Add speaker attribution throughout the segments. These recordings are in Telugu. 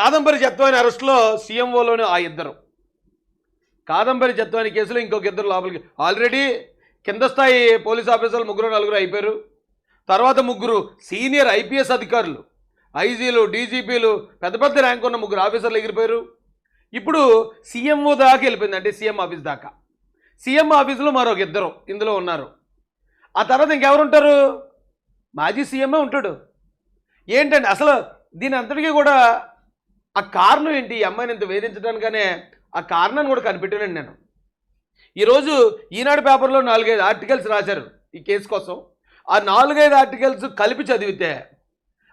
Speaker 1: కాదంబరి జత్వాని అరెస్టులో సీఎంఓలోని ఆ ఇద్దరు. కాదంబరి జత్వాని కేసులో ఇంకొక ఇద్దరు లోపలికి ఆల్రెడీ కింద స్థాయి పోలీస్ ఆఫీసర్లు ముగ్గురు నలుగురు అయిపోయారు. తర్వాత ముగ్గురు సీనియర్ ఐపీఎస్ అధికారులు ఐజీలు డీజీపీలు పెద్ద పెద్ద ర్యాంక్ ఉన్న ముగ్గురు ఆఫీసర్లు ఎగిరిపోయారు. ఇప్పుడు సీఎంఓ దాకా వెళ్ళిపోయింది. అంటే సీఎం ఆఫీస్ దాకా. సీఎం ఆఫీసులో మరొక ఇద్దరు ఇందులో ఉన్నారు. ఆ తర్వాత ఇంకెవరు ఉంటారు మాజీ సీఎంఏ ఉంటాడు. ఏంటండి? అసలు దీని అంతటికీ కూడా ఆ కారణం ఏంటి? ఈ అమ్మాయిని ఇంత వేధించడానికనే ఆ కారణాన్ని కూడా కనిపెట్టానండి నేను. ఈరోజు ఈనాడు పేపర్లో నాలుగైదు ఆర్టికల్స్ రాశారు ఈ కేసు కోసం. ఆ నాలుగైదు ఆర్టికల్స్ కలిపి చదివితే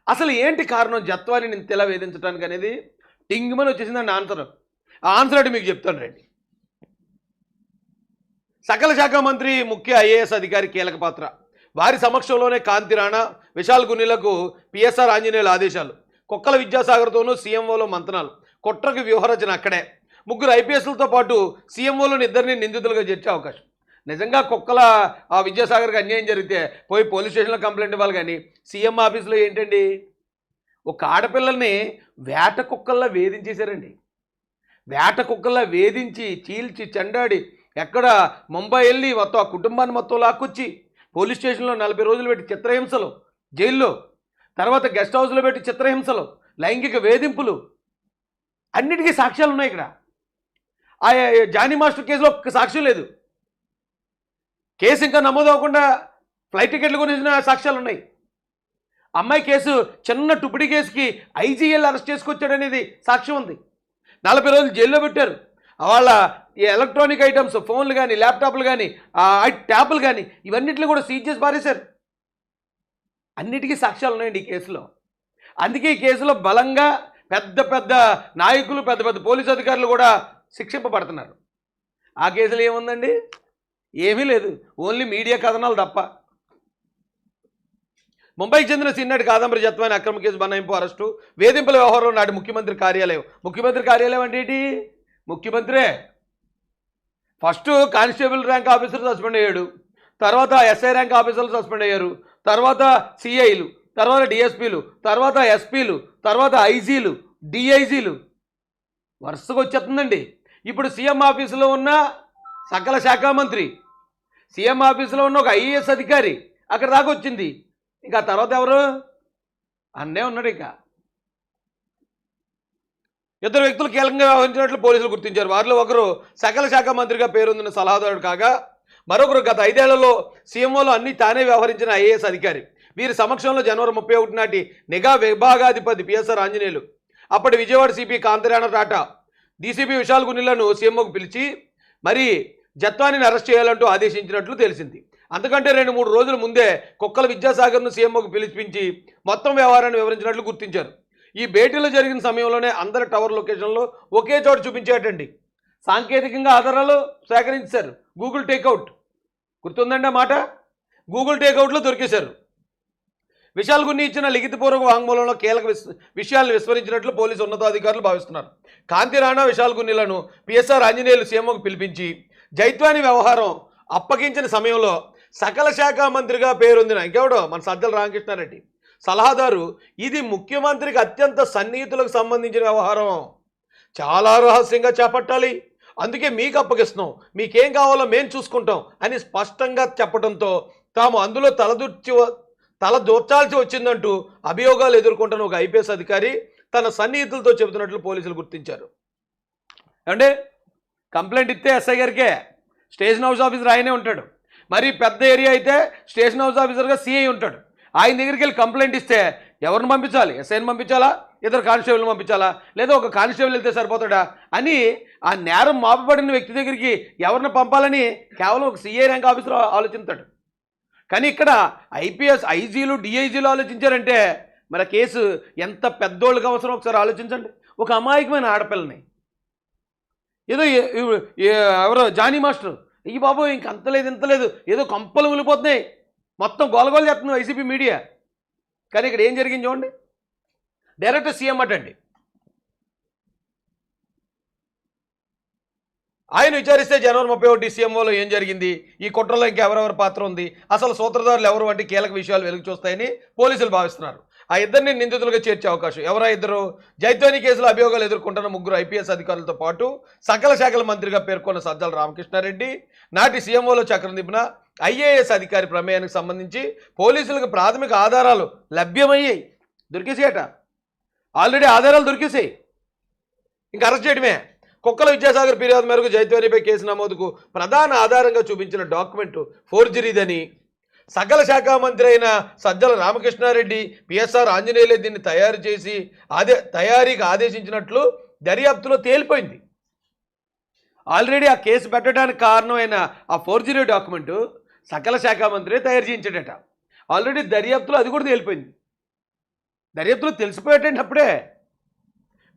Speaker 1: అసలు ఏంటి కారణం? జత్వాని ఇంత ఇలా వేధించడానికి అనేది టింగ్మని వచ్చేసిందండి ఆన్సర్. ఆ ఆన్సర్ అంటే మీకు చెప్తాను రండి. సకల శాఖ మంత్రి ముఖ్య ఐఏఎస్ అధికారి కీలక పాత్ర. వారి సమక్షంలోనే కాంతి రాణా విశాల్ గునిలకు పిఎస్ఆర్ ఆంజనేయుల ఆదేశాలు. కుక్కల విద్యాసాగర్తోనూ సీఎంఓలో మంతనాలు. కుట్రకు వ్యూహరచన అక్కడే. ముగ్గురు ఐపీఎస్లతో పాటు సీఎంఓలోని ఇద్దరిని నిందితులుగా చేర్చే అవకాశం. నిజంగా కుక్కల ఆ విద్యాసాగర్కి అన్యాయం జరిగితే పోయి పోలీస్ స్టేషన్లో కంప్లైంట్ ఇవ్వాలి కానీ సీఎం ఆఫీస్లో ఏంటండి? ఒక ఆడపిల్లల్ని వేట కుక్కల్లా వేధించేశారండి. వేట కుక్కల్లా వేధించి చీల్చి చెండాడి ఎక్కడ ముంబై వెళ్ళి మొత్తం ఆ కుటుంబాన్ని మొత్తం లాక్కొచ్చి పోలీస్ స్టేషన్లో నలభై రోజులు పెట్టి చిత్రహింసలు జైల్లో తర్వాత గెస్ట్ హౌస్లో పెట్టి చిత్రహింసలు లైంగిక వేధింపులు అన్నిటికీ సాక్ష్యాలు ఉన్నాయి ఇక్కడ. ఆ జానీ మాస్టర్ కేసులో ఒక్క సాక్ష్యం లేదు. కేసు ఇంకా నమోదు అవ్వకుండా ఫ్లైట్ టికెట్లు గురించిన సాక్ష్యాలు ఉన్నాయి. అమ్మాయి కేసు చిన్న టుపిడి కేసుకి ఐజీఎల్ అరెస్ట్ చేసుకొచ్చాడనేది సాక్ష్యం ఉంది. నలభై రోజులు జైల్లో పెట్టారు. వాళ్ళ ఈ ఎలక్ట్రానిక్ ఐటమ్స్ ఫోన్లు కానీ ల్యాప్టాప్లు కానీ ట్యాబ్లు కానీ ఇవన్నిటిని కూడా సీజ్ చేసి పారేశారు. అన్నిటికీ సాక్ష్యాలు ఉన్నాయండి ఈ కేసులో. అందుకే ఈ కేసులో బలంగా పెద్ద పెద్ద నాయకులు పెద్ద పెద్ద పోలీసు అధికారులు కూడా శిక్షింపబడుతున్నారు. ఆ కేసులో ఏముందండి? ఏమీ లేదు. ఓన్లీ మీడియా కథనాలు తప్ప. ముంబైకి చెందిన సిన్నటి కాదంబరి జత్వాని అక్రమ కేసు బనాయింపు అరెస్టు వేధింపుల వ్యవహారంలో నాటి ముఖ్యమంత్రి కార్యాలయం. ముఖ్యమంత్రి కార్యాలయం అంటే ఏంటి? ముఖ్యమంత్రే. First constable rank officer suspend అయ్యాడు. తర్వాత ఎస్ఐ ర్యాంక్ ఆఫీసర్లు సస్పెండ్ అయ్యారు. తర్వాత సిఐలు తర్వాత డిఎస్పీలు తర్వాత ఎస్పీలు తర్వాత ఐజీలు డిఐజీలు వరుసగా వచ్చేస్తుందండి ఇప్పుడు సీఎం ఆఫీసులో ఉన్న సకల శాఖ మంత్రి సీఎం ఆఫీసులో ఉన్న ఒక ఐఏఎస్ అధికారి అక్కడ దాకా వచ్చింది. ఇంకా తర్వాత ఎవరు? అన్నే ఉన్నాడు ఇంకా. ఇద్దరు వ్యక్తులు కీలకంగా వ్యవహరించినట్లు పోలీసులు గుర్తించారు. వారిలో ఒకరు సకల శాఖ మంత్రిగా పేరొందిన సలహాదారుడు కాగా మరొకరు గత ఐదేళ్ళలో సీఎంఓలో అన్ని తానే వ్యవహరించిన ఐఏఎస్ అధికారి. వీరి సమక్షంలో జనవరి ముప్పై ఒకటి నాటి నిఘా విభాగాధిపతి పిఎస్ఆర్ ఆంజనేయులు. అప్పటి విజయవాడ సిపి కాంతరాణ టాటా డీసీపీ విశాల్ గునిలను సీఎంఓకు పిలిచి మరి జత్వానిని అరెస్ట్ చేయాలంటూ ఆదేశించినట్లు తెలిసింది. అంతకంటే రెండు మూడు రోజుల ముందే కుక్కల విద్యాసాగర్ను సీఎంఓకు పిలిపించి మొత్తం వ్యవహారాన్ని వివరించినట్లు గుర్తించారు. ఈ భేటీలో జరిగిన సమయంలోనే అందరి టవర్ లొకేషన్లో ఒకే చోట చూపించేటండి. సాంకేతికంగా ఆధారాలు సేకరించారు గూగుల్ టేక్అవుట్. గుర్తుందండి మాట? గూగుల్ టేక్అవుట్లో దొరికేశారు. విశాల్ గున్ని ఇచ్చిన లిఖితపూర్వక వాంగ్మూలంలో కీలక విషయాలను విస్మరించినట్లు పోలీసు ఉన్నతాధికారులు భావిస్తున్నారు. కాంతి రాణా విశాల్ గున్నిలను పిఎస్ఆర్ ఆంజనేయులు సీఎంకు పిలిపించి జైత్వాని వ్యవహారం అప్పగించిన సమయంలో సకల శాఖ మంత్రిగా పేరొందిన ఇంకెవడో? మన సజ్జల రామకృష్ణారెడ్డి. సలహాదారు ఇది ముఖ్యమంత్రికి అత్యంత సన్నిహితులకు సంబంధించిన వ్యవహారం. చాలా రహస్యంగా చేపట్టాలి. అందుకే మీకు అప్పగిస్తున్నాం. మీకేం కావాలో మేము చూసుకుంటాం అని స్పష్టంగా చెప్పడంతో తాము అందులో తలదూర్చి తల దూర్చాల్సి వచ్చిందంటూ అభియోగాలు ఎదుర్కొంటున్న ఒక ఐపీఎస్ అధికారి తన సన్నిహితులతో చెబుతున్నట్లు పోలీసులు గుర్తించారు. అంటే కంప్లైంట్ ఇస్తే ఎస్ఐ గారికే. స్టేషన్ హౌస్ ఆఫీసర్ ఆయనే ఉంటాడు. మరి పెద్ద ఏరియా అయితే స్టేషన్ హౌస్ ఆఫీసర్గా సిఐ ఉంటాడు. ఆయన దగ్గరికి వెళ్ళి కంప్లైంట్ ఇస్తే ఎవరిని పంపించాలి? ఎస్ఐని పంపించాలా? ఇద్దరు కానిస్టేబుల్ని పంపించాలా? లేదా ఒక కానిస్టేబుల్ వెళ్తే సరిపోతాడా? అని ఆ నేరం మాపబడిన వ్యక్తి దగ్గరికి ఎవరిని పంపాలని కేవలం ఒక సిఐ ర్యాంక్ ఆఫీసర్ ఆలోచిస్తాడు. కానీ ఇక్కడ ఐపీఎస్ ఐజీలు డిఐజీలు ఆలోచించారంటే మరి కేసు ఎంత పెద్దోళ్ళకి అవసరం? ఒకసారి ఆలోచించండి. ఒక అమాయకమైన ఆడపిల్లని. ఏదో ఎవరో? జానీ మాస్టర్. ఈ బాబు ఇంక అంతలేదు ఇంత లేదు. ఏదో కంపలు ఉలిపోతున్నాయి మొత్తం గోలగోలు చేస్తుంది వైసీపీ మీడియా. కానీ ఇక్కడ ఏం జరిగింది చూడండి. డైరెక్ట్ సీఎం అటండి. ఆయన విచారిస్తే జనవరి ముప్పై ఒకటి సీఎంఓలో ఏం జరిగింది? ఈ కుట్రలో ఇంకెవరెవరి పాత్ర ఉంది? అసలు సూత్రధారులు ఎవరు వంటి కీలక విషయాలు వెలుగు చూస్తాయని పోలీసులు భావిస్తున్నారు. ఆ ఇద్దరిని నిందితులుగా చేర్చే అవకాశం. ఎవరా ఇద్దరు? జైత్వాని కేసులో అభియోగాలు ఎదుర్కొంటున్న ముగ్గురు ఐపీఎస్ అధికారులతో పాటు సకల శాఖల మంత్రిగా పేర్కొన్న సజ్జల రామకృష్ణారెడ్డి నాటి సీఎంఓలో చక్రం దింపిన ఐఏఎస్ అధికారి ప్రమేయానికి సంబంధించి పోలీసులకు ప్రాథమిక ఆధారాలు లభ్యమయ్యాయి దొరికేసేయట. ఆల్రెడీ ఆధారాలు దొరికేసాయి. ఇంకా అరెస్ట్ చేయడమే. కుక్కల విద్యాసాగర్ ఫిర్యాదు మేరకు జైత్వానిపై కేసు నమోదుకు ప్రధాన ఆధారంగా చూపించిన డాక్యుమెంట్ ఫోర్జరీదని సకల శాఖ మంత్రి అయిన సజ్జల రామకృష్ణారెడ్డి పిఎస్ఆర్ ఆంజనేయులే దీన్ని తయారు చేసి ఆదే తయారీకి ఆదేశించినట్లు దర్యాప్తులో తేలిపోయింది. ఆల్రెడీ ఆ కేసు పెట్టడానికి కారణమైన ఆ ఫోర్జరీ డాక్యుమెంటు సకల శాఖ మంత్రి తయారు చేయించాడట. ఆల్రెడీ దర్యాప్తులో అది కూడా తేలిపోయింది. దర్యాప్తులో తెలిసిపోయేటండి అప్పుడే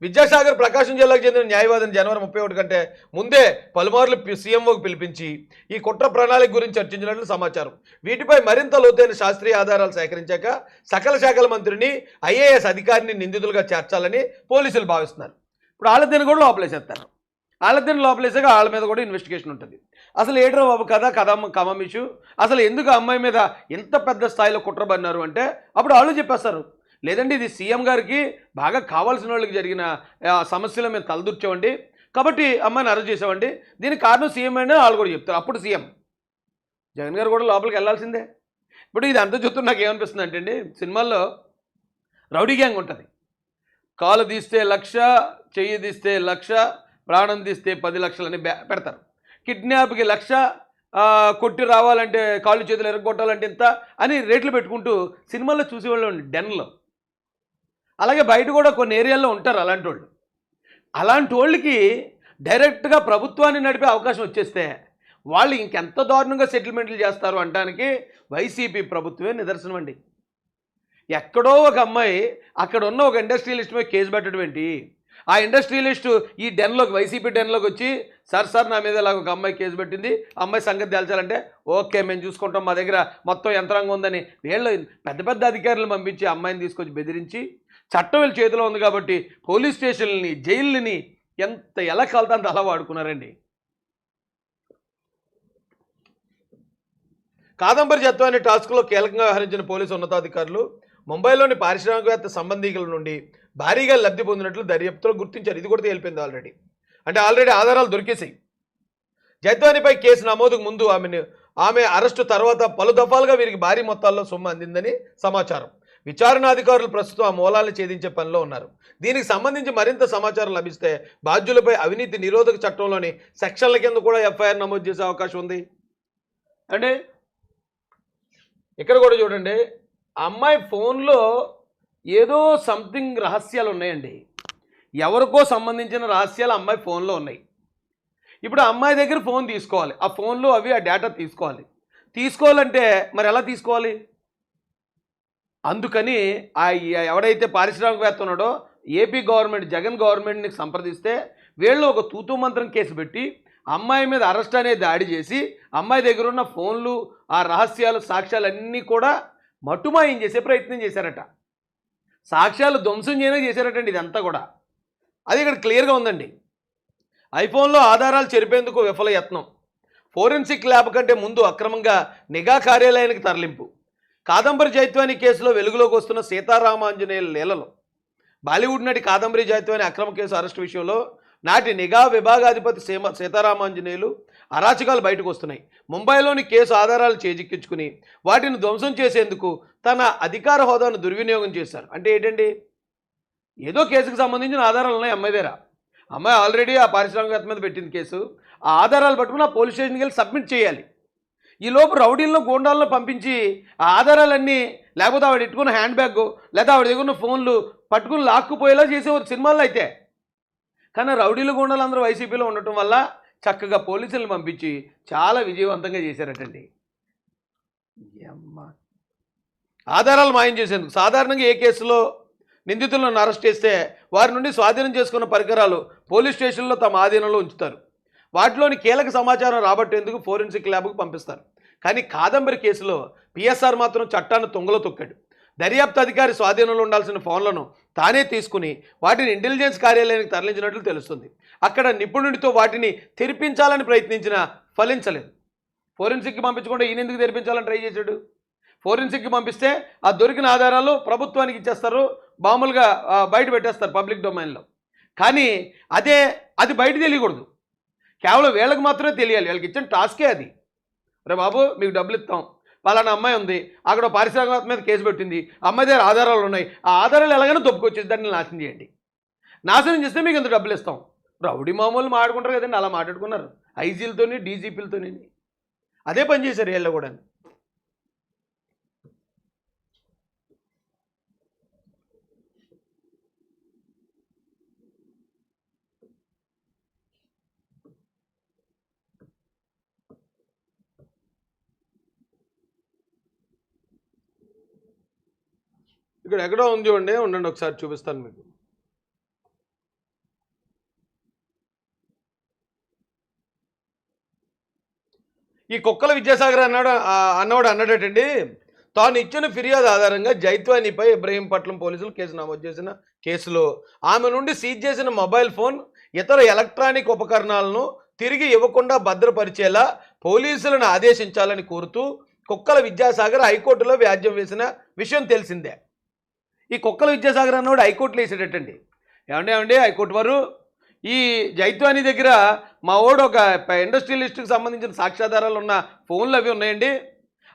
Speaker 1: విద్యాసాగర్ ప్రకాశం జిల్లాకు చెందిన న్యాయవాదిని జనవరి ముప్పై ఒకటి కంటే ముందే పలుమార్లు సీఎంఓకు సీఎంఓకి పిలిపించి ఈ కుట్ర ప్రణాళిక గురించి చర్చించినట్లు సమాచారం. వీటిపై మరింత లోతైన శాస్త్రీయ ఆధారాలు సేకరించాక సకల శాఖల మంత్రిని ఐఏఎస్ అధికారిని నిందితులుగా చేర్చాలని పోలీసులు భావిస్తున్నారు. ఇప్పుడు వాళ్ళ కూడా లోపలేసేస్తారు. వాళ్ళ లోపలేసాక వాళ్ళ మీద కూడా ఇన్వెస్టిగేషన్ ఉంటుంది. అసలు ఏడ్రో బాబు కథ కథ కమం ఇష్యూ అసలు ఎందుకు అమ్మాయి మీద ఇంత పెద్ద స్థాయిలో కుట్ర పడినారు అంటే అప్పుడు వాళ్ళు చెప్పేస్తారు. లేదండి ఇది సీఎం గారికి బాగా కావాల్సిన వాళ్ళకి జరిగిన సమస్యలు మేము తలదూర్చామండి. కాబట్టి అమ్మాయిని అరెస్ట్ చేసామండి దీనికి కారణం సీఎం అని వాళ్ళు కూడా చెప్తారు. అప్పుడు సీఎం. జగన్ గారు కూడా లోపలికి వెళ్ళాల్సిందే. ఇప్పుడు ఇది అంత చూస్తూ నాకు ఏమనిపిస్తుంది అంటే అండి సినిమాల్లో రౌడీ గ్యాంగ్ ఉంటుంది. కాలు తీస్తే లక్ష చెయ్యి తీస్తే లక్ష ప్రాణం తీస్తే పది లక్షలని బ్యా పెడతారు. కిడ్నాప్కి లక్ష కొట్టి రావాలంటే కాళ్ళు చేతులు ఎరగొట్టాలంటే ఇంత అని రేట్లు పెట్టుకుంటూ సినిమాల్లో చూసేవాళ్ళు డెన్లో. అలాగే బయట కూడా కొన్ని ఏరియాల్లో ఉంటారు అలాంటి వాళ్ళు అలాంటి వాళ్ళకి డైరెక్ట్గా ప్రభుత్వాన్ని నడిపే అవకాశం వచ్చేస్తే వాళ్ళు ఇంకెంత దారుణంగా సెటిల్మెంట్లు చేస్తారు అనడానికి వైసీపీ ప్రభుత్వమే నిదర్శనం అండి. ఎక్కడో ఒక అమ్మాయి అక్కడ ఉన్న ఒక ఇండస్ట్రియలిస్ట్ మీద కేసు పెట్టడం ఏంటి? ఆ ఇండస్ట్రియలిస్ట్ ఈ డెన్లోకి వైసీపీ డెన్లోకి వచ్చి సార్ సార్ నా మీద ఇలాగ ఒక అమ్మాయి కేసు పెట్టింది అమ్మాయి సంగతి తేల్చాలంటే ఓకే మేము చూసుకుంటాం మా దగ్గర మొత్తం యంత్రాంగం ఉందని. వీళ్ళు పెద్ద పెద్ద అధికారులు పంపించి అమ్మాయిని తీసుకొచ్చి బెదిరించి చట్టం వీళ్ళ చేతిలో ఉంది కాబట్టి పోలీస్ స్టేషన్లని జైళ్ళని ఎంత ఎలా కలుతాంత అలా వాడుకున్నారండి. కాదంబరి జత్వ అనే టాస్క్లో కీలకంగా వ్యవహరించిన పోలీసు ఉన్నతాధికారులు ముంబైలోని పారిశ్రామికవేత్త సంబంధికుల నుండి భారీగా లబ్ధి పొందినట్లు దర్యాప్తులో గుర్తించారు. ఇది కూడా తేలిపోయింది ఆల్రెడీ. అంటే ఆల్రెడీ ఆధారాలు దొరికేసాయి జత్వానిపై కేసు నమోదుకు ముందు ఆమెను ఆమె అరెస్టు తర్వాత పలు దఫాలుగా వీరికి భారీ మొత్తాల్లో సొమ్ము అందిందని సమాచారం. విచారణాధికారులు ప్రస్తుతం ఆ మూలాలను ఛేదించే పనిలో ఉన్నారు. దీనికి సంబంధించి మరింత సమాచారం లభిస్తే బాధ్యులపై అవినీతి నిరోధక చట్టంలోని సెక్షన్ల కింద కూడా ఎఫ్ఐఆర్ నమోదు చేసే అవకాశం ఉంది. అంటే ఇక్కడ కూడా చూడండి అమ్మాయి ఫోన్లో ఏదో సంథింగ్ రహస్యాలు ఉన్నాయండి. ఎవరికో సంబంధించిన రహస్యాలు అమ్మాయి ఫోన్లో ఉన్నాయి. ఇప్పుడు ఆ అమ్మాయి దగ్గర ఫోన్ తీసుకోవాలి. ఆ ఫోన్లో అవి ఆ డేటా తీసుకోవాలి. తీసుకోవాలంటే మరి ఎలా తీసుకోవాలి? అందుకని ఆ ఎవడైతే పారిశ్రామికవేత్త ఉన్నాడో ఏపీ గవర్నమెంట్ జగన్ గవర్నమెంట్ని సంప్రదిస్తే వీళ్ళు ఒక తూతూ మంత్రం కేసు పెట్టి అమ్మాయి మీద అరెస్ట్ అనే దాడి చేసి అమ్మాయి దగ్గర ఉన్న ఫోన్లు ఆ రహస్యాలు సాక్ష్యాలు అన్నీ కూడా మట్టుమాయం చేసే ప్రయత్నం చేశారట. సాక్ష్యాలు ధ్వంసం చేయనే చేశారటండి ఇదంతా కూడా. అది ఇక్కడ క్లియర్గా ఉందండి. ఐఫోన్లో ఆధారాలు చెరిపేందుకు విఫల యత్నం ఫోరెన్సిక్ ల్యాబ్ కంటే ముందు అక్రమంగా నిఘా కార్యాలయానికి తరలింపు. కాదంబరి జైత్వాని కేసులో వెలుగులోకి వస్తున్న సీతారామాంజనేయుల లీలలు. బాలీవుడ్ నటి కాదంబరి జైత్వాని అక్రమ కేసు అరెస్టు విషయంలో నాటి నిఘా విభాగాధిపతి సీమ సీతారామాంజనేయులు అరాచకాలు బయటకు వస్తున్నాయి. ముంబైలోని కేసు ఆధారాలు చేజిక్కించుకుని వాటిని ధ్వంసం చేసేందుకు తన అధికార హోదాను దుర్వినియోగం చేశారు. అంటే ఏంటండి? ఏదో కేసుకు సంబంధించిన ఆధారాలు ఉన్నాయి అమ్మాయి దగ్గర. అమ్మాయి ఆల్రెడీ ఆ పారిశ్రామికవేత్త మీద పెట్టింది కేసు. ఆ ఆధారాలు పట్టుకుని ఆ పోలీస్ స్టేషన్కి వెళ్ళి సబ్మిట్ చేయాలి. ఈ లోపు రౌడీల్లో గోండాల్లో పంపించి ఆ ఆధారాలన్నీ లేకపోతే ఆవిడ ఎట్టుకున్న హ్యాండ్ బ్యాగ్ లేదా ఆవిడ దగ్గర ఫోన్లు పట్టుకుని లాక్కుపోయేలా చేసేవారు సినిమాల్లో అయితే. కానీ రౌడీలు గోండాలు అందరూ వైసీపీలో ఉండటం వల్ల చక్కగా పోలీసులను పంపించి చాలా విజయవంతంగా చేశారటండి. ఆధారాలు మాయం చేసేందుకు సాధారణంగా ఏ కేసులో నిందితులను అరెస్ట్ చేస్తే వారి నుండి స్వాధీనం చేసుకున్న పరికరాలు పోలీస్ స్టేషన్లో తమ ఆధీనంలో ఉంచుతారు. వాటిలోని కీలక సమాచారం రాబట్టేందుకు ఫోరెన్సిక్ ల్యాబ్కు పంపిస్తారు. కానీ కాదంబరి కేసులో పిఎస్ఆర్ మాత్రం చట్టాన్ని తొంగలో తొక్కాడు. దర్యాప్తు అధికారి స్వాధీనంలో ఉండాల్సిన ఫోన్లను తానే తీసుకుని వాటిని ఇంటెలిజెన్స్ కార్యాలయానికి తరలించినట్లు తెలుస్తుంది. అక్కడ నిపుణుడితో వాటిని తెరిపించాలని ప్రయత్నించినా ఫలించలేదు. ఫోరెన్సిక్కి పంపించకుండా ఈయన ఎందుకు తెరిపించాలని ట్రై చేశాడు? ఫోరెన్సిక్కి పంపిస్తే ఆ దొరికిన ఆధారాలు ప్రభుత్వానికి ఇచ్చేస్తారు మామూలుగా బయట పెట్టేస్తారు పబ్లిక్ డొమైన్లో. కానీ అదే అది బయట తెలియకూడదు. కేవలం వీళ్ళకి మాత్రమే తెలియాలి. వీళ్ళకి ఇచ్చిన టాస్కే అది. రే బాబు మీకు డబ్బులు ఇస్తాం. పలానా అమ్మాయి ఉంది. అక్కడ పారిశ్రామిక మీద కేసు పెట్టింది. అమ్మాయి దగ్గర ఆధారాలు ఉన్నాయి. ఆ ఆధారాలు ఎలాగైనా దొప్పుకొచ్చేసి దాన్ని నాశనం చేయండి. నాశనం చేస్తే మీకు ఇంత డబ్బులు ఇస్తాం. రౌడీ మామూలు మాట్లాడుకుంటారు కదండి అలా మాట్లాడుకున్నారు. ఐజీలతోని డీజీపీలతోని. అదే పని చేశారు వీళ్ళు కూడా ఇక్కడ ఎక్కడో ఉంది చూడండి ఉండండి ఒకసారి చూపిస్తాను మీకు. ఈ కుక్కల విద్యాసాగర్ అన్నాడు అన్నవాడు అన్నాడటండి తాను ఇచ్చిన ఫిర్యాదు ఆధారంగా జైత్వానిపై ఇబ్రహీంపట్నం పోలీసులు కేసు నమోదు చేసిన కేసులో ఆమె నుండి సీజ్ చేసిన మొబైల్ ఫోన్ ఇతర ఎలక్ట్రానిక్ ఉపకరణాలను తిరిగి ఇవ్వకుండా భద్రపరిచేలా పోలీసులను ఆదేశించాలని కోరుతూ కుక్కల విద్యాసాగర్ హైకోర్టులో వ్యాజ్యం వేసిన విషయం తెలిసిందే. ఈ కుక్కల విద్యాసాగర్ అన్నవాడు హైకోర్టులో వేసేటట్టండి. ఏమండి ఏమండి హైకోర్టు వారు? ఈ జైత్వాని దగ్గర మా వాడు ఒక ఇండస్ట్రియలిస్ట్కి సంబంధించిన సాక్ష్యాధారాలు ఉన్న ఫోన్లు అవి ఉన్నాయండి.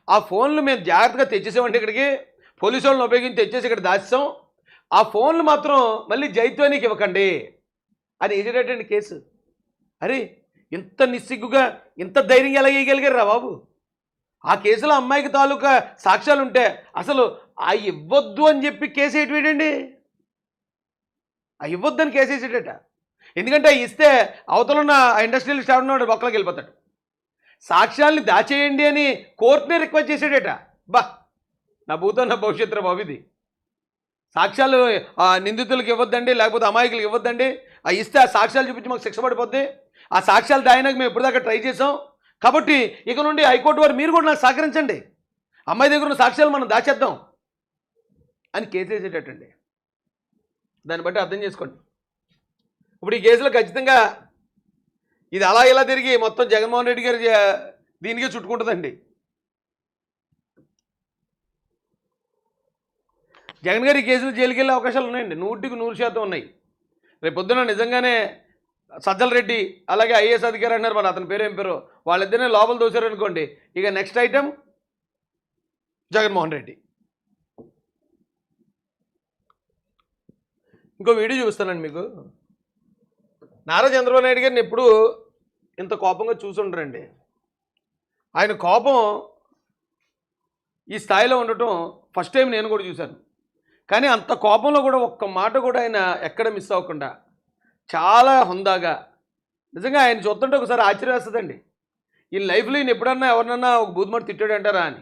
Speaker 1: ఆ ఫోన్లు మేము జాగ్రత్తగా తెచ్చేసామండి ఇక్కడికి. పోలీసు వాళ్ళని ఉపయోగించి తెచ్చేసి ఇక్కడ దాచాం ఆ ఫోన్లు మాత్రం మళ్ళీ జైత్వానికి ఇవ్వకండి. అని వేసేటట్టండి కేసు? అరే ఇంత నిస్సిగ్గుగా ఇంత ధైర్యం ఎలా వేయగలిగారు రా బాబు? ఆ కేసులో అమ్మాయికి తాలూకా సాక్ష్యాలు ఉంటే అసలు ఆ ఇవ్వద్దు అని చెప్పి కేసు ఏంటి ఆ ఇవ్వద్దని కేసు వేసేటట. ఎందుకంటే ఆ ఇస్తే అవతలున్న ఆ ఇండస్ట్రియల్ స్టాఫ్ ఉన్నాడు బొక్కలోకి వెళ్ళిపోతాడు. సాక్ష్యాల్ని దాచేయండి అని కోర్టునే రిక్వెస్ట్ చేసేటట. బా నా భూతం నా భవిష్యత్తు బాబు ఇది. సాక్ష్యాలు ఆ నిందితులకు ఇవ్వద్దండి లేకపోతే అమాయకులకు ఇవ్వద్దండి. ఆ ఇస్తే ఆ సాక్ష్యాలు చూపించి మాకు శిక్ష పడిపోద్ది. ఆ సాక్ష్యాలు దాయినాక మేము ఇప్పటిదాకా ట్రై చేసాం. కాబట్టి ఇక నుండి హైకోర్టు వారు మీరు కూడా నాకు సహకరించండి. అమ్మాయి దగ్గర ఉన్న సాక్ష్యాలు మనం దాచేద్దాం అని కేసు వేసేటట్టండి. దాన్ని బట్టి అర్థం చేసుకోండి. ఇప్పుడు ఈ కేసులో ఖచ్చితంగా ఇది అలా ఇలా తిరిగి మొత్తం జగన్మోహన్ రెడ్డి గారు దీనికే చుట్టుకుంటుందండి. జగన్ గారి కేసులు జైలుకి వెళ్ళే అవకాశాలు ఉన్నాయండి. నూటికి నూరు శాతం ఉన్నాయి. రేపు పొద్దున నిజంగానే సజ్జల రెడ్డి అలాగే ఐఏఎస్ అధికారి అన్నారు మరి అతని పేరు ఏం పేరు? వాళ్ళిద్దరినే లోపల దోశారనుకోండి ఇక నెక్స్ట్ ఐటెం జగన్మోహన్ రెడ్డి. ఇంకో వీడియో చూస్తానండి మీకు. నారా చంద్రబాబు నాయుడు గారిని ఎప్పుడు ఇంత కోపంగా చూసుండరండి. ఆయన కోపం ఈ స్థాయిలో ఉండటం ఫస్ట్ టైం నేను కూడా చూశాను. కానీ అంత కోపంలో కూడా ఒక్క మాట కూడా ఆయన ఎక్కడ మిస్ అవ్వకుండా చాలా హుందాగా. నిజంగా ఆయన చూస్తుంటే ఒకసారి ఆశ్చర్యం వేస్తుందండి ఈ లైఫ్లో ఈయన ఎప్పుడన్నా ఎవరినన్నా ఒక బూతుమడి తిట్టాడు అంటారా అని?